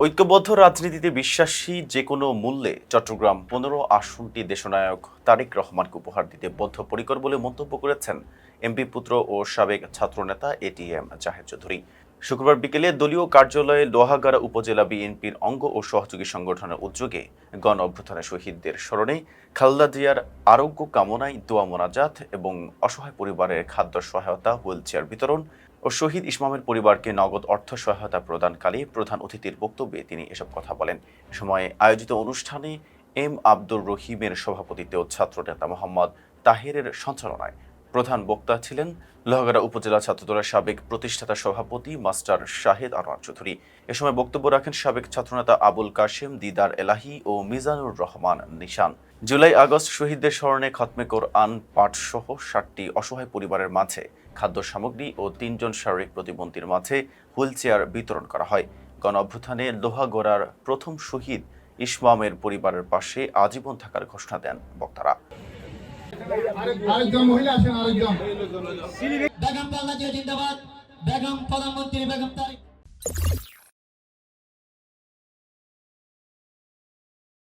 ঐক্যবদ্ধ রাজনীতিতে বিশ্বাসী যে কোনো মূল্যে চট্টগ্রাম পনেরো আসনটি দেশনায়ক তারেক রহমানকে উপহার দিতে বদ্ধপরিকর বলে মন্তব্য করেছেন এমপি পুত্র ও সাবেক ছাত্রনেতা এটিএম জাহেদ চৌধুরী। শুক্রবার বিকেলে দলীয় কার্যালয়ে লোহাগাড়া উপজেলা বিএনপির অঙ্গ ও সহযোগী সংগঠনের উদ্যোগে গণ অভ্যুত্থানে শহীদদের স্মরণে খালদা জিয়ার আরোগ্য কামনায় দোয়া মোনাজাত এবং অসহায় পরিবারের খাদ্য সহায়তা হুইল চেয়ার বিতরণ ও শহীদ ইসমামের পরিবারকে নগদ অর্থ সহায়তা প্রদানকালে প্রধান অতিথির বক্তব্যে তিনি এসব কথা বলেন। সময়ে আয়োজিত অনুষ্ঠানে এম আব্দুর রহিমের সভাপতিত্বে ছাত্রনেতা মোহাম্মদ তাহেরের সঞ্চালনায় প্রধান বক্তা ছিলেন লোহাগাড়া উপজেলা ছাত্রদলের সাবেক প্রতিষ্ঠাতা সভাপতি মাস্টার শাহেদ আনোয়ার চৌধুরী। এ সময় বক্তব্য রাখেন সাবেক ছাত্রনেতা আবুল কাশেম, দিদার এলাহি ও মিজানুর রহমান নিশান। জুলাই আগস্ট শহীদদের স্মরণে খতমে কোরআন পাঠ সহ ষাটটি অসহায় পরিবারের মাঝে খাদ্য সামগ্রী ও তিনজন শারীরিক প্রতিবন্ধীর মাঝে হুইল চেয়ার বিতরণ করা হয়। গণ অভ্যুত্থানে লোহাগড়ার প্রথম শহীদ ইসমামের পরিবারের পাশে আজীবন থাকার ঘোষণা দেন বক্তারা। আরেকজন মহিলা আছেন আরেকজন। বেগম জিয়া জিন্দাবাদ বেগম প্রধানমন্ত্রী বেগম তারেক